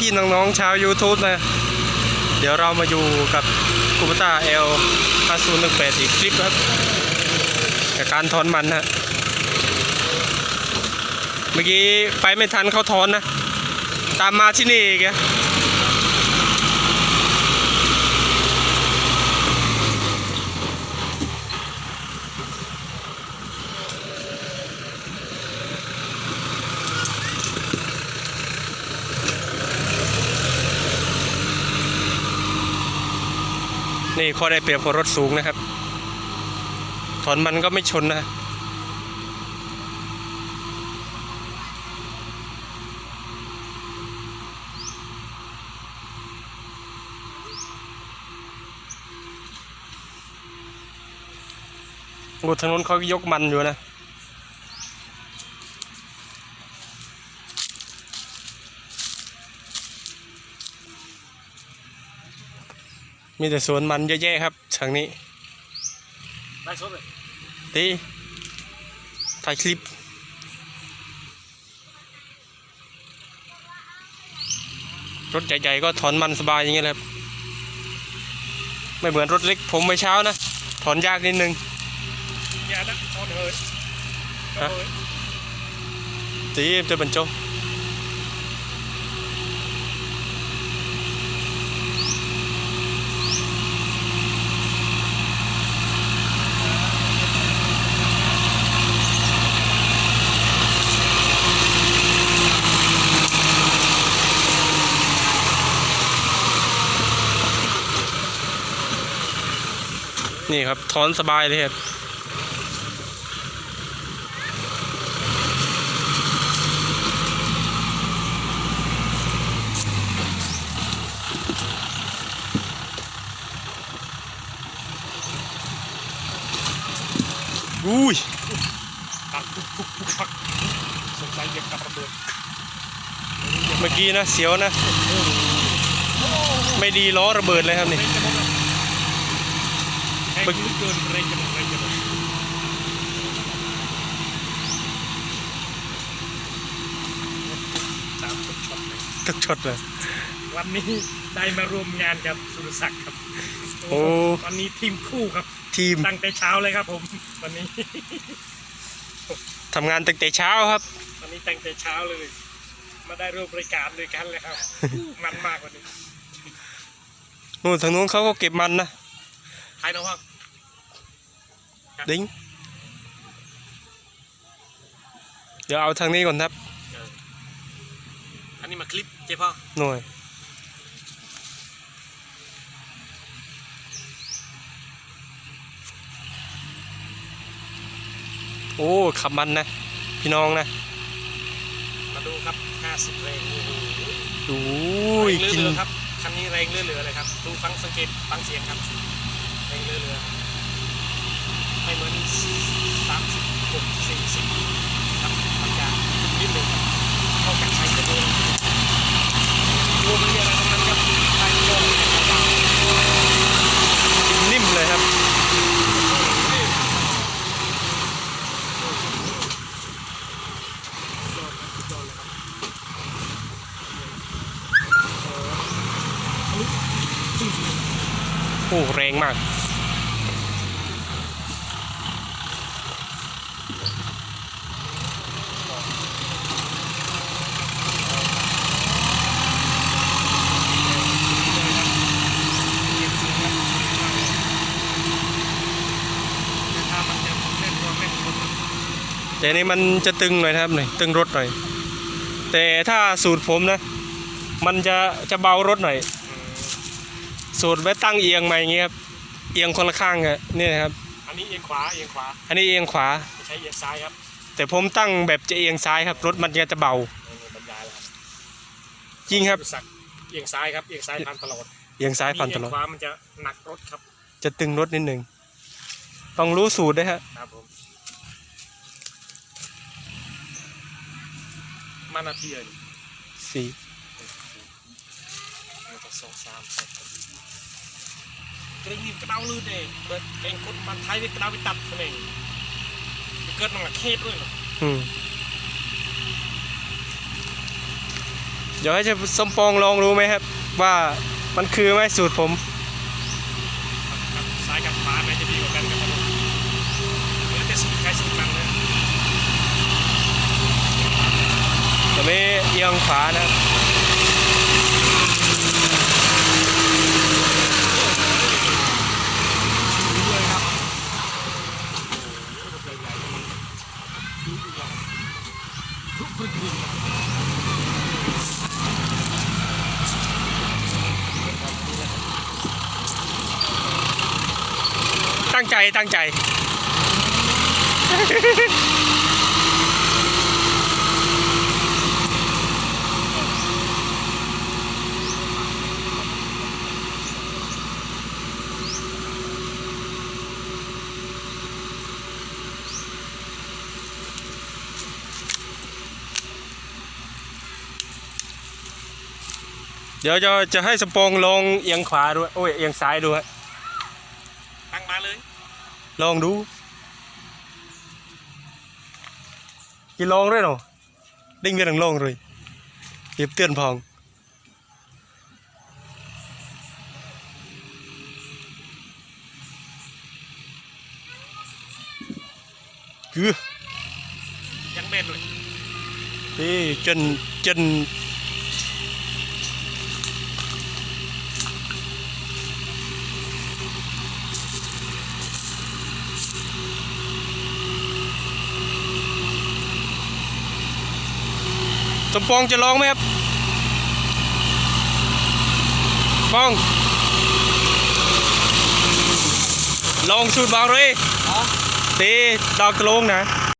พี่ๆน้องๆชาว YouTube นะ เดี๋ยวเรามาอยู่กับคูปต้า L 5018อีกคลิปครับกับการถอนมันนะเมื่อกี้ไปไม่ทันเขาถอนนะ ตามมาที่นี่อีกอะ นี่ข้อได้เปรียบของรถสูงนะครับ ถอนมันก็ไม่ชนนะโอ้ทางนู้นเขายกมันอยู่นะ มีแต่สวนมันเยอะแยะครับทางนี้ได้สดเลยตีถ่ายคลิป รถใหญ่ๆก็ถอนมันสบายอย่างเงี้ยแหละครับ ไม่เหมือนรถเล็กผมไปเช้านะ ถอนยากนิดนึงอย่านะทอนเฮ้ยฮะตีจะบรรจง นี่ครับถอนสบายเลยครับอุ้ยตัดปุ๊บปุ๊บปุ๊บปักสงสัยเหยียบกับระเบิดเมื่อกี้นะเสียวนะ ไม่ดีล้อระเบิดเลยครับนี่ เกินเร่งเร่งเร่งตามตเลยทุกช็อตเลย วันนี้ได้มาร่วมงานกับสุรศักดิ์ครับโอ้วันนี้ทีมคู่ครับ ทีมตั้งแต่เช้าเลยครับ ผมวันนี้ ทำงานตั้งแต่เช้าครับ วันนี้ตั้งแต่เช้าเลย มาได้ร่วมบริการด้วยกันเลยครับ มันมากวันนี้นู่นทางนู้นเขาก็เก็บมันนะ ใครน้องพ่อ ดิ้งเดี๋ยวเอาทางนี้ก่อนครับ อันนี้มาคลิปเจ๊พ่อหน่วยโอ้ขับมันนะ พี่น้องนะ มาดูครับ 50 แรงโอ้โหโอ้ยแรงกินเรือๆครับ คันนี้แรงเรือๆเลยครับ ดูฟังสังเกตฟังเสียงครับ แรงเรือๆ ไม่เหมือน36 40ครับมันจะนิดหนึ่งครับเข้ากันใช้จะโดูดูมันมีอะไรตรงนั้นครับใช้โยนนิ่มเลยครับโอ้แรงมาก ถ้ามันจะเล่นตัวแม่นคน แต่นี่มันจะตึงหน่อยนะครับหน่อยตึงรถหน่อย แต่ถ้าสูตรผมนะ มันจะจะเบารถหน่อย สูตรไว้ตั้งเอียงมาอย่างเงี้ยครับเอียงคนละข้างอะนี่นะครับ อันนี้เอียงขวาเอียงขวา อันนี้เอียงขวาไม่ใช่เอียงซ้ายครับ แต่ผมตั้งแบบจะเอียงซ้ายครับ รถมันจะจะเบานี่บรรยายแล้วครับจริงครับสักเอียงซ้ายครับเอียงซ้ายพันตลอดเอียงซ้ายพันตลอดเอียงขวามันจะหนักรถครับ จะตึงรถนิดหนึ่งต้องรู้สูตรด้วยฮะครับผม มานาทีเลยสี่หนึ่งสองสามสี่กระดิ่งกระเดาลื่นเองเบิดเก่งคนมันไทยนี่กระเดาไปตัดคนเองเกิดมันละเคสด้วยเหรออืมเดี๋ยวให้จะสมปองลองรู้ไหมครับ ว่ามันคือไหมสูตรผม ครับซ้ายกับขวาไหนจะดีกว่ากันครับผมหรือจะสูตรใครสูตรมันเลย ไม่เอียงขวานะครับด้วยครับตั้งใจตั้งใจ เดี๋ยวจะจะให้สปองลองเอียงขวาด้วยโอ้ยเอียงซ้ายด้วยตั้งมาเลย ลองดูกี่ลองด้วยเนาะดิ้งเวียนลองเลยเก็บเตือนพองคือยังเป็นเลยนี่จนจน สมปองจะลองไหมครับปอง ลองสูตรบางเลยอ๋อตีดอกตะลงนะ